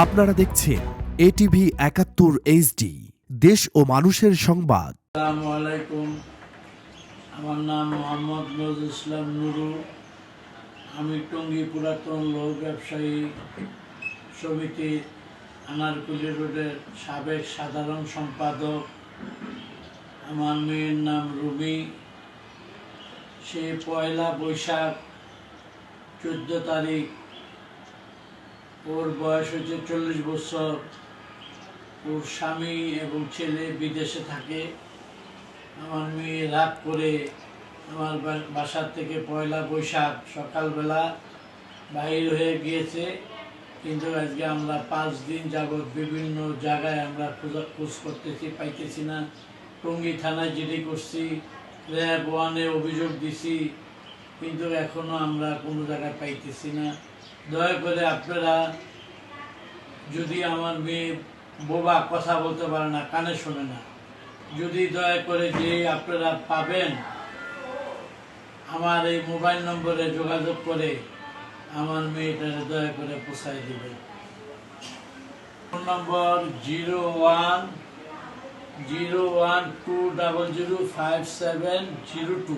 আপনারা দেখছেন এটিভি একাত্তর এইচডি দেশ ও মানুষের সংবাদ। আলাইকুম। আমার নাম মোহাম্মদ নজরুল ইসলাম নুরু। আমি টঙ্গী পুরাতন লোক ব্যবসায়ী সমিতির আনারকুলি রোডের সাবেক সাধারণ সম্পাদক। আমার মেয়ের নাম রুমি। সে পয়লা বৈশাখ চোদ্দ তারিখ ওর বয়স হচ্ছে চল্লিশ বছর। ওর স্বামী এবং ছেলে বিদেশে থাকে। আমার মেয়ে রাত করে আমার বাসার থেকে পয়লা বৈশাখ সকালবেলা বাহির হয়ে গিয়েছে। কিন্তু আজকে আমরা পাঁচ দিন যাবৎ বিভিন্ন জায়গায় আমরা খোঁজা, খোঁজ করতেছি, পাইতেছি না। টঙ্গী থানায় জিডি করছি, র্যাব ওয়ানে অভিযোগ দিছি, কিন্তু এখনও আমরা কোনো জায়গায় পাইতেছি না। দয়া করে আপনারা যদি আমার মেয়ে বোবা কথা বলতে পারে না, কানে শোনে না, যদি দয়া করে যে আপনারা পাবেন আমার এই মোবাইল নম্বরে যোগাযোগ করে আমার মেয়েটারে দয়া করে পোষায় দিবেন। Phone number zero one zero one two double zero five seven zero two.